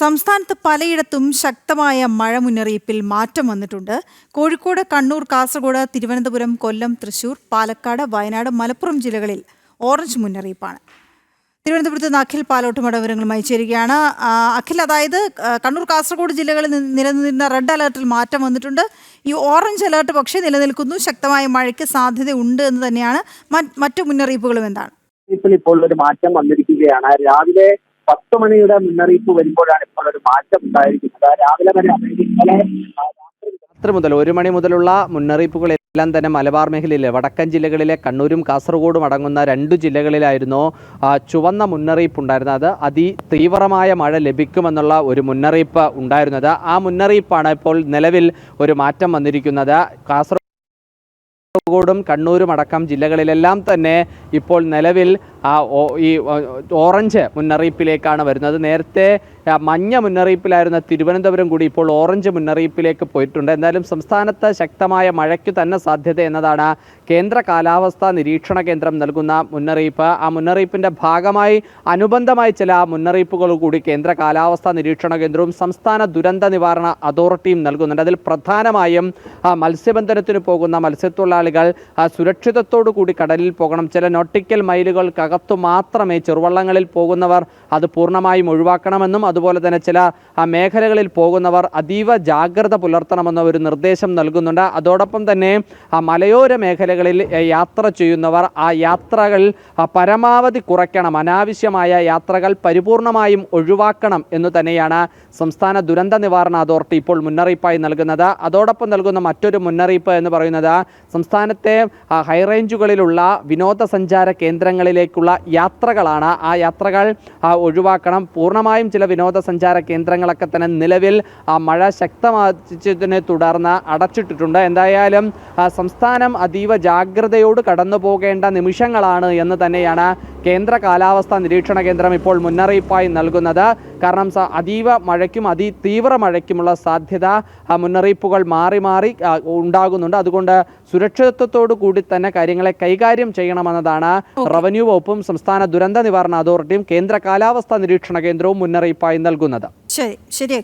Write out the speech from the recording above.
സംസ്ഥാനത്ത് പലയിടത്തും ശക്തമായ മഴ മുന്നറിയിപ്പിൽ മാറ്റം വന്നിട്ടുണ്ട്. കോഴിക്കോട് കണ്ണൂർ കാസർഗോഡ് തിരുവനന്തപുരം കൊല്ലം തൃശൂർ പാലക്കാട് വയനാട് മലപ്പുറം ജില്ലകളിൽ ഓറഞ്ച് മുന്നറിയിപ്പാണ്. തിരുവനന്തപുരത്ത് നിന്ന് അഖിൽ പാലോട്ടുമട വിവരങ്ങളുമായി ചേരുകയാണ്. അഖിൽ അതായത് കണ്ണൂർ കാസർഗോഡ് ജില്ലകളിൽ നിന്ന് നിലനിന്നിരുന്ന റെഡ് അലർട്ടിൽ മാറ്റം വന്നിട്ടുണ്ട്. ഈ ഓറഞ്ച് അലർട്ട് പക്ഷേ നിലനിൽക്കുന്നു. ശക്തമായ മഴയ്ക്ക് സാധ്യതയുണ്ട് എന്ന് തന്നെയാണ് മറ്റു മുന്നറിയിപ്പുകളും എന്താണ്? ഇപ്പോൾ ഇപ്പോൾ ഒരു മാറ്റം വന്നിരിക്കുകയാണ്. രാവിലെ പത്ത് മണിയുടെ മുന്നറിയിപ്പ് വരുമ്പോഴാണ് ഇപ്പോൾ ഒരു മാറ്റം ഉണ്ടായിരിക്കുന്നത്. രാവിലെ വരെ രാത്രി മുതൽ ഒരു മണി മുതലുള്ള മുന്നറിയിപ്പുകൾ എല്ലാം തന്നെ മലബാർ മേഖലയിലെ വടക്കൻ ജില്ലകളിലെ കണ്ണൂരും കാസർഗോഡും അടങ്ങുന്ന രണ്ടു ജില്ലകളിലായിരുന്നു ചുവന്ന മുന്നറിയിപ്പ് ഉണ്ടായിരുന്നത്. അതിതീവ്രമായ മഴ ലഭിക്കുമെന്നുള്ള ഒരു മുന്നറിയിപ്പ് ഉണ്ടായിരുന്നത്. ആ മുന്നറിയിപ്പാണ് ഇപ്പോൾ നിലവിൽ ഒരു മാറ്റം വന്നിരിക്കുന്നത്. കാസർഗോഡും കണ്ണൂരും അടക്കം ജില്ലകളിലെല്ലാം തന്നെ ഇപ്പോൾ നിലവിൽ ഈ ഓറഞ്ച് മുന്നറിയിപ്പിലേക്കാണ് വരുന്നത്. നേരത്തെ മഞ്ഞ മുന്നറിയിപ്പിലായിരുന്ന തിരുവനന്തപുരം കൂടി ഇപ്പോൾ ഓറഞ്ച് മുന്നറിയിപ്പിലേക്ക് പോയിട്ടുണ്ട്. എന്തായാലും സംസ്ഥാനത്ത് ശക്തമായ മഴയ്ക്ക് തന്നെ സാധ്യത എന്നതാണ് കേന്ദ്ര കാലാവസ്ഥാ നിരീക്ഷണ കേന്ദ്രം നൽകുന്ന മുന്നറിയിപ്പ്. ആ മുന്നറിയിപ്പിന്റെ ഭാഗമായി അനുബന്ധമായി ചില മുന്നറിയിപ്പുകൾ കൂടി കേന്ദ്ര കാലാവസ്ഥാ നിരീക്ഷണ കേന്ദ്രവും സംസ്ഥാന ദുരന്ത നിവാരണ അതോറിറ്റിയും നൽകുന്നുണ്ട്. അതിൽ പ്രധാനമായും മത്സ്യബന്ധനത്തിന് പോകുന്ന മത്സ്യത്തൊഴിലാളികൾ സുരക്ഷിതത്തോടു കൂടി കടലിൽ പോകണം. ചില നോട്ടിക്കൽ മൈലുകൾക്കകത്തു മാത്രമേ ചെറുവള്ളങ്ങളിൽ പോകുന്നവർ അത് പൂർണമായും ഒഴിവാക്കണമെന്നും അതുപോലെ തന്നെ ചില ആ, മേഖലകളിൽ പോകുന്നവർ അതീവ ജാഗ്രത പുലർത്തണമെന്ന ഒരു നിർദ്ദേശം നൽകുന്നുണ്ട്. അതോടൊപ്പം തന്നെ ആ മലയോര മേഖലകളിൽ യാത്ര ചെയ്യുന്നവർ ആ യാത്രകൾ പരമാവധി കുറയ്ക്കണം. അനാവശ്യമായ യാത്രകൾ പരിപൂർണമായും ഒഴിവാക്കണം എന്ന് തന്നെയാണ് സംസ്ഥാന ദുരന്ത നിവാരണ അതോറിറ്റി ഇപ്പോൾ മുന്നറിയിപ്പായി നൽകുന്നത്. അതോടൊപ്പം നൽകുന്ന മറ്റൊരു മുന്നറിയിപ്പ് എന്ന് പറയുന്നത് സംസ്ഥാനത്തെ ഹൈറേഞ്ചുകളിലുള്ള വിനോദസഞ്ചാര കേന്ദ്രങ്ങളിലേക്കുള്ള യാത്രകളാണ്. ആ യാത്രകൾ ഒഴിവാക്കണം. പൂർണമായും ചില വിനോദസഞ്ചാര കേന്ദ്രങ്ങളൊക്കെ തന്നെ നിലവിൽ മഴ ശക്തമാച്ചതിനെ തുടർന്ന് അടച്ചിട്ടിട്ടുണ്ട്. എന്തായാലും സംസ്ഥാനം അതീവ ജാഗ്രതയോട് കടന്നു പോകേണ്ട നിമിഷങ്ങളാണ് എന്ന് തന്നെയാണ് കേന്ദ്ര കാലാവസ്ഥാ നിരീക്ഷണ കേന്ദ്രം ഇപ്പോൾ മുന്നറിയിപ്പായി നൽകുന്നത്. കാരണം അതീവ മഴയ്ക്കും അതി തീവ്ര മഴയ്ക്കുമുള്ള സാധ്യത ആ, മുന്നറിയിപ്പുകൾ മാറി മാറി ഉണ്ടാകുന്നുണ്ട്. അതുകൊണ്ട് സുരക്ഷിതത്വത്തോടു കൂടി തന്നെ കാര്യങ്ങളെ കൈകാര്യം ചെയ്യണമെന്നതാണ് റവന്യൂ വകുപ്പും സംസ്ഥാന ദുരന്ത നിവാരണ അതോറിറ്റിയും കേന്ദ്ര കാലാവസ്ഥാ നിരീക്ഷണ കേന്ദ്രവും മുന്നറിയിപ്പായി നൽകുന്നത്. ശരി ശരി